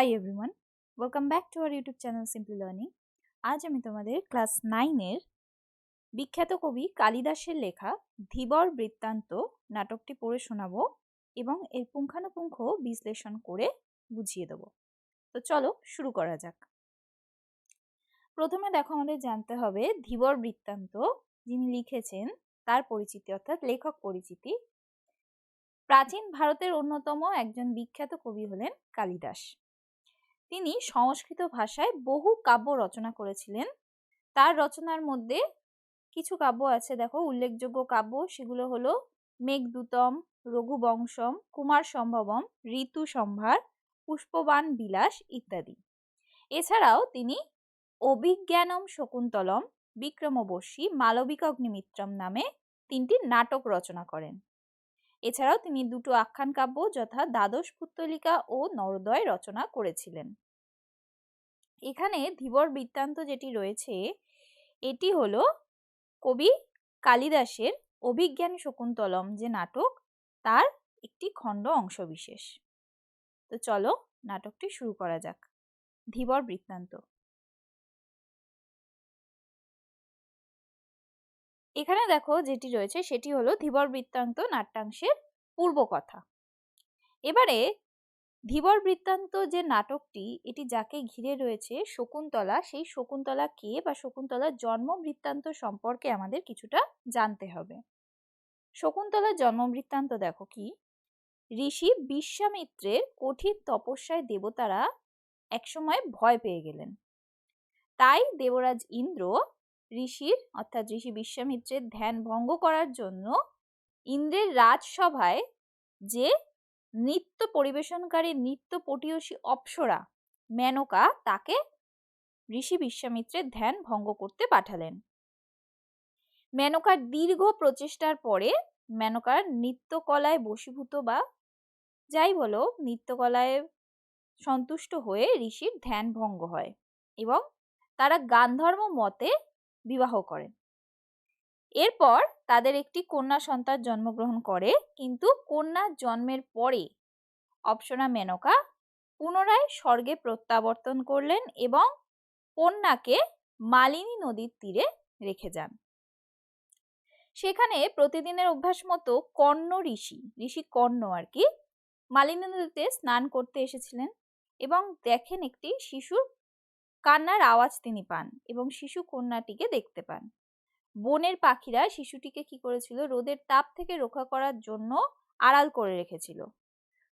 Hi everyone welcome back to our YouTube channel simply learning আজ আমি তোমাদের class নাইনের বিখ্যাত কবি কালিদাসের লেখা ধীবর বৃত্তান্ত নাটকটি পড়ে শোনাবো এবং এর পুঙ্খানুপুঙ্খ বিশ্লেষণ করে বুঝিয়ে দেবো। তো চলো শুরু করা যাক। প্রথমে দেখো আমাদের জানতে হবে ধীবর বৃত্তান্ত যিনি লিখেছেন তার পরিচিতি অর্থাৎ লেখক পরিচিতি। প্রাচীন ভারতের অন্যতম একজন বিখ্যাত কবি হলেন কালিদাস। তিনি সংস্কৃত ভাষায় বহু কাব্য রচনা করেছিলেন। তার রচনার মধ্যে কিছু কাব্য আছে, দেখো, উল্লেখযোগ্য কাব্য, সেগুলো হলো মেঘদূতম, রঘুবংশম, কুমার সম্ভবম, ঋতু সম্ভার, পুষ্পবান বিলাস ইত্যাদি। এছাড়াও তিনি অভিজ্ঞানম শকুন্তলম, বিক্রমবর্ষী মালবিক অগ্নিমিত্রম নামে তিনটি নাটক রচনা করেন। এছাড়াও তিনি দুটো আখ্যান কাব্য যথা দ্বাদশ পুত্তলিকা ও নরোদয় রচনা করেছিলেন। এখানে ধীবর বৃত্তান্ত যেটি রয়েছে, এটি হলো কবি কালিদাসের অভিজ্ঞান শকুন্তলম, যে নাটক তার একটি খণ্ড অংশবিশেষ। তো চলো নাটকটি শুরু করা যাক। ধীবর বৃত্তান্ত। এখানে দেখো যেটি রয়েছে সেটি হলো ধীবর বৃত্তান্ত নাট্যাংশের পূর্বকথা এবারে ধীবর বৃত্তান্ত যে নাটকটি, এটি যাকে ঘিরে রয়েছে শকুন্তলা, সেই শকুন্তলা কে বা শকুন্তলার জন্ম বৃত্তান্ত সম্পর্কে আমাদের কিছুটা জানতে হবে। শকুন্তলার জন্ম বৃত্তান্ত দেখো কি? ঋষি বিশ্বামিত্রের কঠিন তপস্যায় দেবতারা একসময় ভয় পেয়ে গেলেন। তাই দেবরাজ ইন্দ্র ঋষির, অর্থাৎ ঋষি বিশ্বামিত্রের ধ্যান ভঙ্গ করার জন্য ইন্দ্রের রাজসভায় যে নৃত্য পরিবেশনকারী নৃত্য পটীয়সী অপ্সরা মেনকা, তাকে ঋষি বিশ্বামিত্রের ধ্যান ভঙ্গ করতে পাঠালেন। মেনকার দীর্ঘ প্রচেষ্টার পরে মেনকার নৃত্যকলায় বশীভূত বা যাই বলো, নৃত্যকলায় সন্তুষ্ট হয়ে ঋষির ধ্যান ভঙ্গ হয় এবং তারা গান্ধর্ম মতে বিবাহ করেন। এরপর তাদের একটি কন্যা সন্তান জন্মগ্রহণ করে, কিন্তু কন্যা জন্মের পরে অপসরা মেনকা পুনরায় স্বর্গে প্রত্যাবর্তন করলেন এবং কন্যাকে মালিনী নদীর তীরে রেখে যান। সেখানে প্রতিদিনের অভ্যাস মতো কর্ণ ঋষি ঋষি কর্ণ আর কি, মালিনী নদীতে স্নান করতে এসেছিলেন এবং দেখেন একটি শিশুর কান্নার আওয়াজ তিনি পান এবং শিশু কন্যাটিকে দেখতে পান। বনের পাখিরা শিশুটিকে কি করেছিল? রোদের তাপ থেকে রক্ষা করার জন্য আড়াল করে রেখেছিল।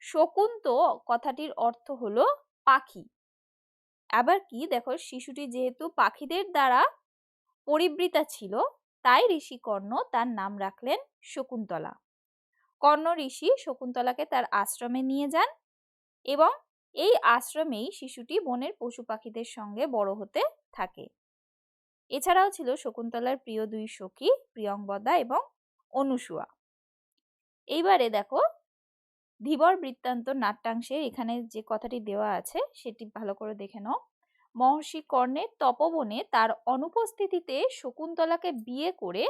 শকুন্ত কথাটির অর্থ হলো পাখি। আবার কি? দেখো, শিশুটি যেহেতু পাখিদের দ্বারা পরিবৃতা ছিল, তাই ঋষি কর্ণ তার নাম রাখলেন শকুন্তলা। কর্ণ ঋষি শকুন্তলাকে তার আশ্রমে নিয়ে যান এবং এই আশ্রমেই শিশুটি বনের পশু পাখিদের সঙ্গে বড় হতে থাকে। এছাড়াও ছিল শকুন্তলার প্রিয় দুই সখী প্রিয়ংবদা এবং অনুসুয়া। এইবারে দেখো, ধীবর বৃত্তান্ত নাট্যাংশে এখানে যে কথাটি দেওয়া আছে, সেটি ভালো করে দেখে নাও। মহর্ষি কর্ণের তপবনে তার অনুপস্থিতিতে শকুন্তলাকে বিয়ে করে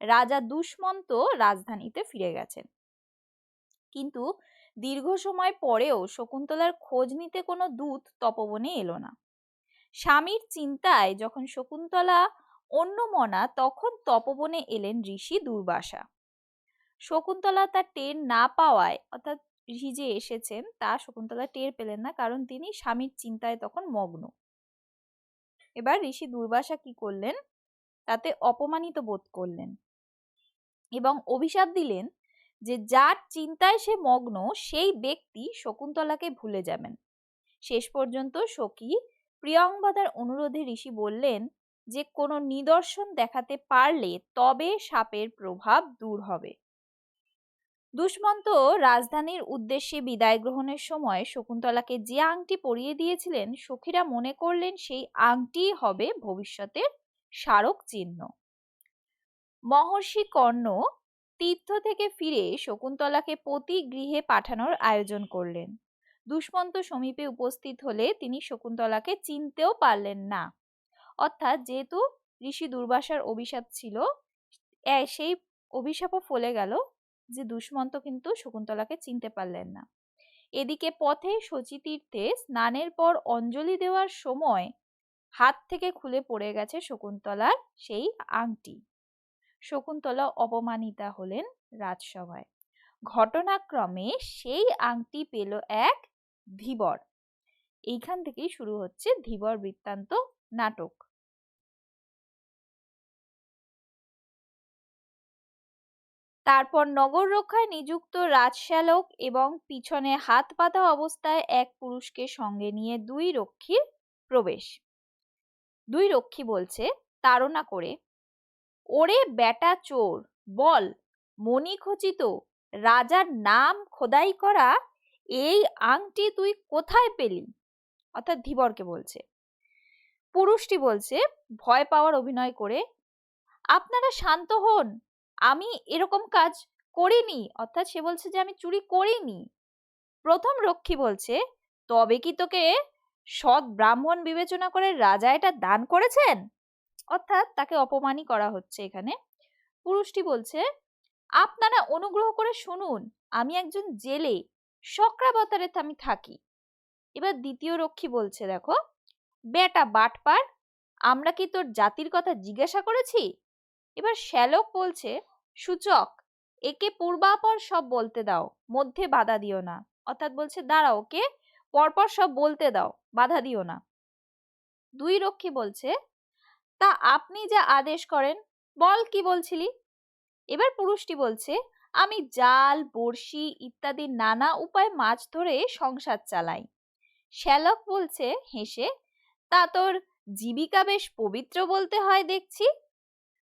রাজা দুষ্মন্ত রাজধানীতে ফিরে গেছেন। কিন্তু দীর্ঘ সময় পরেও শকুন্তলার খোঁজ নিতে কোনো দূত তপবনে এলো না। স্বামীর চিন্তায় যখন শকুন্তলা অন্যমনা তখন তপবনে এলেন ঋষি দুর্বাসা। শকুন্তলা তার টের না পাওয়ায়, অর্থাৎ ঋষি যে এসেছেন, তা শকুন্তলা টের পেলেন না, কারণ তিনি স্বামীর চিন্তায় তখন মগ্ন। এবার ঋষি দুর্বাসা কি করলেন? তাতে অপমানিত বোধ করলেন এবং অভিশাপ দিলেন যে যার চিন্তায় সে মগ্ন, সেই ব্যক্তি শকুন্তলাকে ভুলে যাবেন। শেষ পর্যন্ত সখী প্রিয়ংবদার অনুরোধে ঋষি বললেন যে, কোনো নিদর্শন দেখাতে পারলে তবে সাপের প্রভাব দূর হবে। দুষ্মন্ত রাজধানীর উদ্দেশ্যে বিদায় গ্রহণের সময় শকুন্তলাকে যে আংটি পরিয়ে দিয়েছিলেন, সখীরা মনে করলেন সেই আংটি হবে ভবিষ্যতের স্মারক চিহ্ন। মহর্ষি কর্ণ তীর্থ থেকে ফিরে শকুন্তলাকে প্রতি গৃহে পাঠানোর আয়োজন করলেন। দুষ্মন্ত সমীপে উপস্থিত হলে তিনি শকুন্তলাকে চিনতেও পারলেন না। অর্থাৎ যেহেতু ঋষি দুর্বাসার অভিশাপ ছিল সেই অভিশাপও ফলে গেল যে দুষ্মন্ত কিন্তু শকুন্তলাকে চিনতে পারলেন না। এদিকে পথে শচীতীর্থে স্নানের পর অঞ্জলি দেওয়ার সময় হাত থেকে খুলে পড়ে গেছে শকুন্তলার সেই আংটি। শকুন্তলা অপমানিতা হলেন রাজসভায়। ঘটনাক্রমে সেই আংটি পেল এক ধীবর। এইখান থেকেই শুরু হচ্ছে ধীবর বৃত্তান্ত নাটক। তারপর নগর রক্ষায় নিযুক্ত রাজশ্যালক এবং পিছনে হাত পাতা অবস্থায় এক পুরুষকে সঙ্গে নিয়ে দুই রক্ষীর প্রবেশ। দুই রক্ষী বলছে, তাড়না করে ওরে বেটা চোর, বল মণিখচিত রাজার নাম খোদাই করা, এই আংটি তুই কোথায় পেলি? অর্থাৎ ধীবরকে বলছে। পুরুষটি বলছে, ভয় পাওয়ার অভিনয় করে, আপনারা শান্ত হন, আমি এরকম কাজ করিনি। অর্থাৎ সে বলছে যে, আমি চুরি করিনি। প্রথম রক্ষী বলছে, তবে কি তোকে সৎ ব্রাহ্মণ বিবেচনা করে রাজা এটা দান করেছেন? অর্থাৎ তাকে অপমানই করা হচ্ছে এখানে। পুরুষটি বলছে, আপনারা অনুগ্রহ করে শুনুন, আমি একজন জেলে, শক্রাবতারে আমি থাকি। এবার দ্বিতীয় রক্ষী বলছে, দেখো, বেটা বাটপার, আমরা কি তোর জাতির কথা জিজ্ঞাসা করেছি? এবার শ্যালক বলছে, সূচক, একে পূর্বাপর সব বলতে দাও, মধ্যে বাধা দিও না। অর্থাৎ বলছে, দাঁড়াও, ওকে পরপর সব বলতে দাও, বাধা দিও না। দুই রক্ষী বলছে তা আপনি যা আদেশ করেন, বল কি বলছিলি? এবার পুরুষটি বলছে, আমি জাল, বড়শি ইত্যাদি নানা উপায় মাছ ধরে সংসার চালাই। শ্যালক বলছে, হেসে, তা তোর জীবিকা বেশ পবিত্র বলতে হয় দেখছি।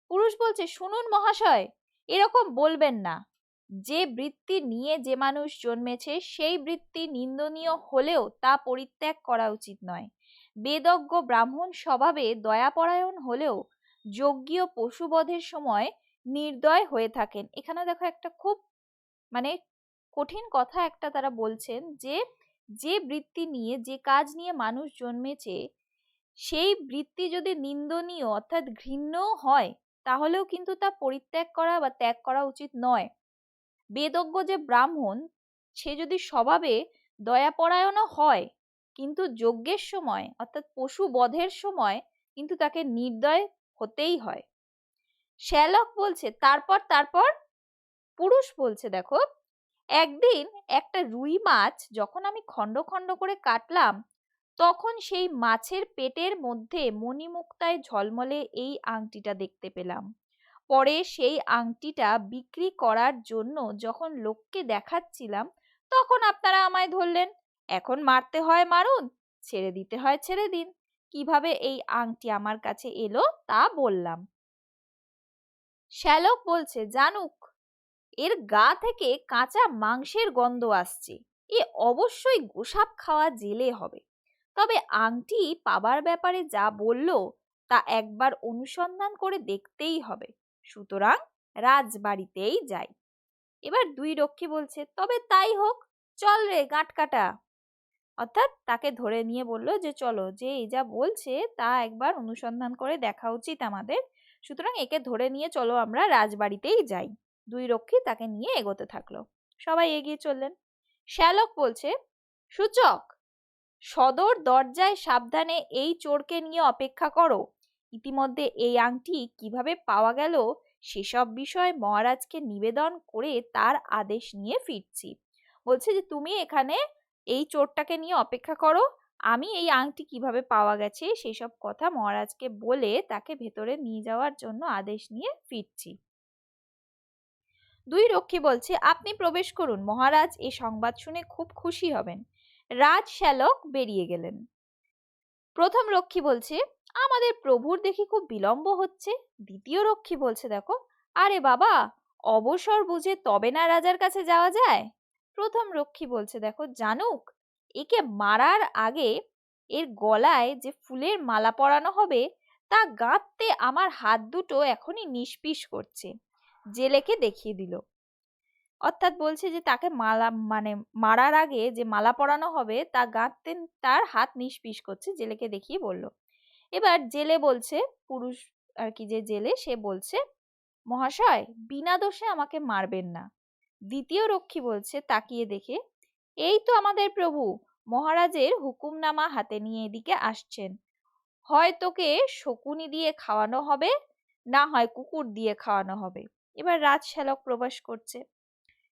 পুরুষ বলছে, শুনুন মহাশয়, এরকম বলবেন না। যে বৃত্তি নিয়ে যে মানুষ জন্মেছে, সেই বৃত্তি নিন্দনীয় হলেও তা পরিত্যাগ করা উচিত নয়। বেদজ্ঞ ব্রাহ্মণ স্বভাবে দয়াপরায়ণ হলেও যজ্ঞীয় পশুবধের সময় নির্দয় হয়ে থাকেন। এখানে দেখো একটা খুব মানে কঠিন কথা একটা তারা বলছেন যে যে বৃত্তি নিয়ে, যে কাজ নিয়ে মানুষ জন্মেছে, সেই বৃত্তি যদি নিন্দনীয় অর্থাৎ ঘৃণ্য হয়, তাহলেও কিন্তু তা পরিত্যাগ করা বা ত্যাগ করা উচিত নয়। বেদজ্ঞ যে ব্রাহ্মণ, সে যদি স্বভাবে দয়াপরায়ণও হয় কিন্তু যজ্ঞের সময়, অর্থাৎ পশু বধের সময় কিন্তু তাকে নির্দয় হতেই হয়। শ্যালক বলছে, তারপর তারপর? পুরুষ বলছে, দেখো, একদিন একটা রুই মাছ যখন আমি খণ্ড খণ্ড করে কাটলাম, তখন সেই মাছের পেটের মধ্যে মণিমুক্তায় ঝলমলে এই আংটিটা দেখতে পেলাম। পরে সেই আংটিটা বিক্রি করার জন্য যখন লোককে দেখাচ্ছিলাম, তখন আপনারা আমায় ধরলেন। এখন মারতে হয় মারুন, ছেড়ে দিতে হয় ছেড়ে দিন। কীভাবে এই আংটি আমার কাছে এলো তা বললাম। শ্যালক বলছে, জানুক, এর গা থেকে কাঁচা মাংসের গন্ধ আসছে। এ অবশ্যই গোসাপ খাওয়া জেলে হবে। তবে আংটি পাবার ব্যাপারে যা বলল তা একবার অনুসন্ধান করে দেখতেই হবে। সুতরাং রাজবাড়িতেই যাই। এবার দুই রক্ষী বলছে, তবে তাই হোক, চল রে গাঁট কাটা অর্থাৎ তাকে ধরে নিয়ে বলল যে, চলো, যে এই যা বলছে তা একবার অনুসন্ধান করে দেখা উচিত আমাদের। সুতরাং একে ধরে নিয়ে চলো, আমরা রাজবাড়িতেই যাই। দুই রক্ষী তাকে নিয়ে এগোতে থাকল। সবাই এগিয়ে চললেন। শ্যালক বলছে, সূচক, সদর দরজায় সাবধানে এই চোরকে নিয়ে অপেক্ষা করো। ইতিমধ্যে এই আংটি কীভাবে পাওয়া গেল সেসব বিষয় মহারাজকে নিবেদন করে তার আদেশ নিয়ে ফিরছি। বলছে যে, তুমি এখানে এই চোরটাকে নিয়ে অপেক্ষা করো। আমি এই আংটি কীভাবে পাওয়া গেছে সেই সব কথা মহারাজকে বলে তাকে ভেতরে নিয়ে যাওয়ার জন্য আদেশ নিয়ে ফিরছি। দুই রক্ষী বলছে, আপনি প্রবেশ করুন, মহারাজ। এই সংবাদ শুনে খুব খুশি হবেন। রাজ শ্যালক বেরিয়ে গেলেন। প্রথম রক্ষী বলছে, আমাদের প্রভুর দেখি খুব বিলম্ব হচ্ছে। দ্বিতীয় রক্ষী বলছে, দেখো, আরে বাবা, অবসর বুঝে তবে না রাজার কাছে যাওয়া যায়? প্রথম রক্ষী বলছে, দেখো, জানুক, একে মারার আগে এর গলায় যে ফুলের মালা পরানো হবে, তা গাঁততে আমার হাত দুটো এখনই নিষ্পিস করছে। জেলেকে দেখিয়ে দিল। অর্থাৎ বলছে যে, তাকে মালা মানে মারার আগে যে মালা পরানো হবে, তা গাঁততে তার হাত নিষ্পিস করছে। জেলেকে দেখিয়ে বলল। এবার জেলে বলছে, পুরুষ আর কি যে জেলে, সে বলছে, মহাশয়, বিনা দোষে আমাকে মারবেন না। দ্বিতীয় রক্ষী বলছে তাকিয়ে দেখে, এই তো আমাদের প্রভু, মহারাজের হুকুমনামা হাতে নিয়ে এদিকে আসছেন। হয় তোকে শকুনি দিয়ে খাওয়ানো হবে, না হয় কুকুর দিয়ে খাওয়ানো হবে। এবার রাজ শ্যালক প্রবেশ করছে।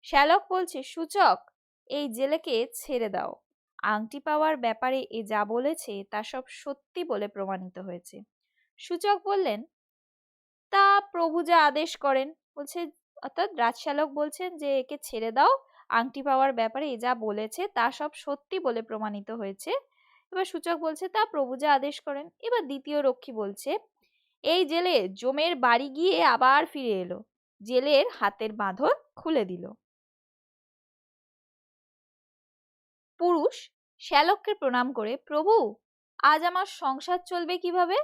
শ্যালক বলছে, সূচক, এই জেলেকে ছেড়ে দাও। আংটি পাওয়ার ব্যাপারে এ যা বলেছে তা সব সত্যি বলে প্রমাণিত হয়েছে। সূচক বললেন, তা প্রভু যা আদেশ করেন। বলছে অর্থাৎ রাজশালক বলছেন যে, একে ছেড়ে দাও। আংটি পাওয়ার ব্যাপারে এ যা বলেছে তা সব সত্যি বলে প্রমাণিত হয়েছে। এবার সূচক বলছে, তা প্রভু যা আদেশ করেন। এবার দ্বিতীয় রক্ষী বলছে, এই জেলে জমের বাড়ি গিয়ে আবার ফিরে এলো। জেলের হাতের বাঁধন খুলে দিল। পুরুষ শ্যালককে প্রণাম করে, প্রভু, আজ আমার সংসার চলবে কীভাবে?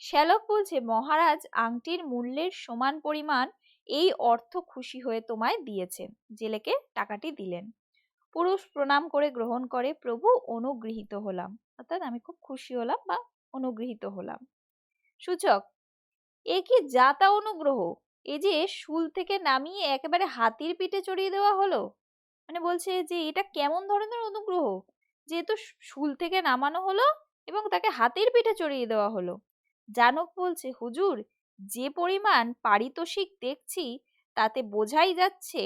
শ্যালক বলছে, মহারাজ, আংটির মূল্যের সমান পরিমাণ এই অর্থ খুশি হয়ে তোমায় দিয়েছে। জেলেকে টাকাটি দিলেন। পুরুষ প্রণাম করে গ্রহণ করে, প্রভু, অনুগৃহীত হলাম। অর্থাৎ আমি খুব খুশি হলাম বা অনুগৃহীত হলাম। সূচক, এ কি যাতা অনুগ্রহ? এ যে শুল থেকে নামিয়ে একেবারে হাতির পিঠে চড়িয়ে দেওয়া হলো? মানে বলছে যে, এটা কেমন ধরনের অনুগ্রহ? যেহেতু শুল থেকে নামানো হলো এবং তাকে হাতির পিঠে চড়িয়ে দেওয়া হলো। জানক বলছে, হুজুর যে পরিমাণ পারিতোষিক দেখছি, তাতে বোঝাই যাচ্ছে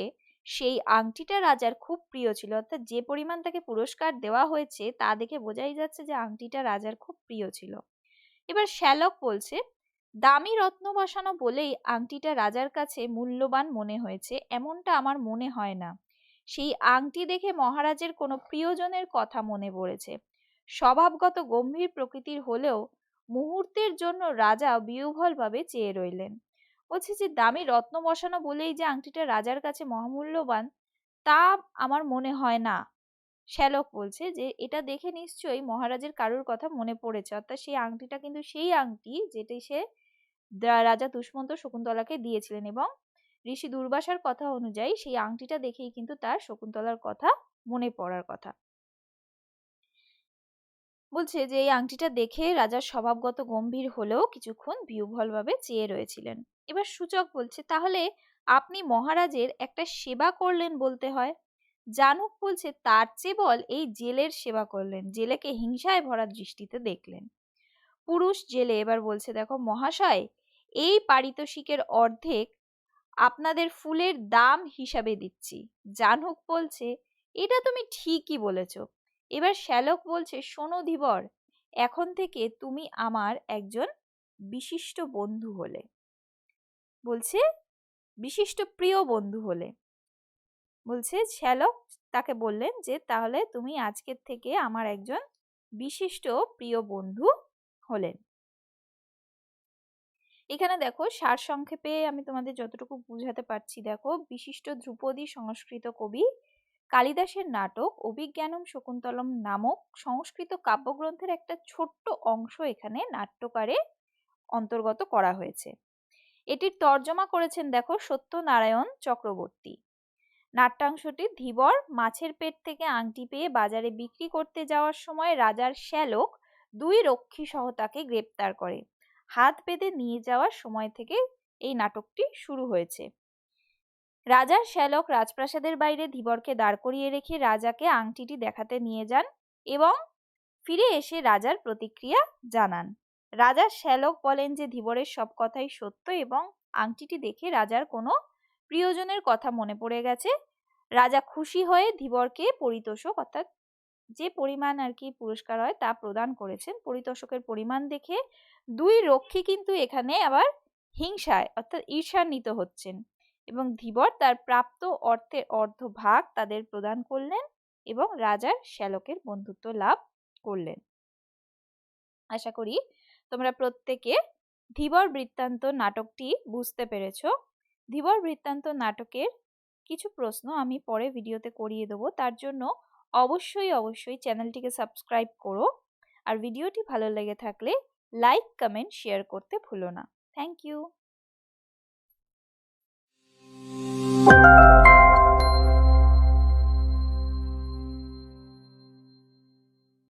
সেই আংটিটা রাজার খুব প্রিয় ছিল। অর্থাৎ যে পরিমাণ তাকে পুরস্কার দেওয়া হয়েছে, তা দেখে বোঝাই যাচ্ছে যে আংটিটা রাজার খুব প্রিয় ছিল। এবার শ্যালক বলছে, দামি রত্ন বসানো বলেই আংটিটা রাজার কাছে মূল্যবান মনে হয়েছে। এমনটা আমার মনে হয় না। সেই আংটি দেখে মহারাজের কোনো প্রিয়জনের কথা মনে পড়েছে। স্বভাবগত গম্ভীর প্রকৃতির হলেও মুহূর্তের জন্য রাজা বিহ্বলভাবে চেয়ে রইলেন। বলছে যে, দামি রত্ন বসানো বলেই যে আংটিটা রাজার কাছে মহামূল্যবান, তা আমার মনে হয় না। শ্যালক বলছে যে, এটা দেখে নিশ্চয়ই মহারাজের কারুর কথা মনে পড়েছে। অর্থাৎ সেই আংটিটা কিন্তু সেই আংটি যেটি সে রাজা দুষ্মন্ত শকুন্তলাকে দিয়েছিলেন এবং ঋষি দুর্বাসার কথা অনুযায়ী সেই আংটিটা দেখেই কিন্তু তার শকুন্তলার কথা মনে পড়ার কথা। বলছে যে, এই আংটিটা দেখে রাজার স্বভাবগত গম্ভীর হলেও কিছুক্ষণ বিহ্বলভাবে চেয়ে রয়েছিলেন। এবার সূচক বলছে, তাহলে আপনি মহারাজের একটা সেবা করলেন বলতে হয়? জানুক বলছে, তার চেয়ে বল এই জেলের সেবা করলেন, জেলেকে হিংসায় ভরা দৃষ্টিতে দেখলেন। পুরুষ জেলে এবার বলছে, দেখো মহাশয়, এই পারিতোষিকের অর্ধেক আপনাদের ফুলের দাম হিসাবে দিচ্ছি। জানুক বলছে, এটা তুমি ঠিকই বলেছ। এবার শ্যালক বলছে, শোনো ধীবর, এখন থেকে তুমি আমার একজন বিশিষ্ট বন্ধু হলে। বলছে, বিশিষ্ট প্রিয় বন্ধু হলে। বলছে, শ্যালক তাকে বললেন যে, তাহলে তুমি আজকের থেকে আমার একজন বিশিষ্ট প্রিয় বন্ধু হলেন এখানে দেখো সার সংক্ষেপে আমি তোমাদের যতটুকু বুঝাতে পারছি, দেখো, বিশিষ্ট ধ্রুপদী সংস্কৃত কবি কালিদাসের নাটক অভিজ্ঞানম শকুন্তলম নামক সংস্কৃত কাব্যগ্রন্থের একটা ছোট্ট অংশ এখানে নাট্যকারে অন্তর্গত করা হয়েছে। এটির তর্জমা করেছেন দেখো সত্যনারায়ণ চক্রবর্তী। নাট্যাংশটি ধীবর, মাছের পেট থেকে আংটি পেয়ে বাজারে বিক্রি করতে যাওয়ার সময় রাজার শ্যালক দুই রক্ষী সহ তাকে গ্রেপ্তার করে। হাত বেঁধে নিয়ে যাওয়ার সময় থেকে এই নাটকটি শুরু হয়েছে। রাজার শ্যালক রাজপ্রাসাদের বাইরে ধীবরকে দাঁড় করিয়ে রেখে রাজাকে আংটিটি দেখাতে নিয়ে যান এবং ফিরে এসে রাজার প্রতিক্রিয়া জানান। রাজার শ্যালক বলেন যে, ধীবরের সব কথাই সত্য এবং আংটিটি দেখে রাজার কোনো প্রিয়জনের কথা মনে পড়ে গেছে। রাজা খুশি হয়ে ধীবরকে পরিতোষক অর্থাৎ যে পরিমাণ আর কি পুরস্কার হয় তা প্রদান করেছেন। পরিতোষকের পরিমাণ দেখে দুই রক্ষী কিন্তু এখানে আবার হিংসায় অর্থাৎ ঈর্ষান্বিত হচ্ছেন। এবং ধীবর তার প্রাপ্ত অর্থের অর্ধভাগ তাদের প্রদান করলেন এবং রাজার শ্যালকের বন্ধুত্ব লাভ করলেন। আশা করি তোমরা প্রত্যেকে ধীবর বৃত্তান্ত নাটকটি বুঝতে পেরেছ। ধীবর বৃত্তান্ত নাটকের কিছু প্রশ্ন আমি পরে ভিডিওতে করিয়ে দেবো। তার জন্য অবশ্যই অবশ্যই চ্যানেলটিকে সাবস্ক্রাইব করো। আর ভিডিওটি ভালো লেগে থাকলে লাইক, কমেন্ট, শেয়ার করতে ভুলো না। Thank you. Thank you.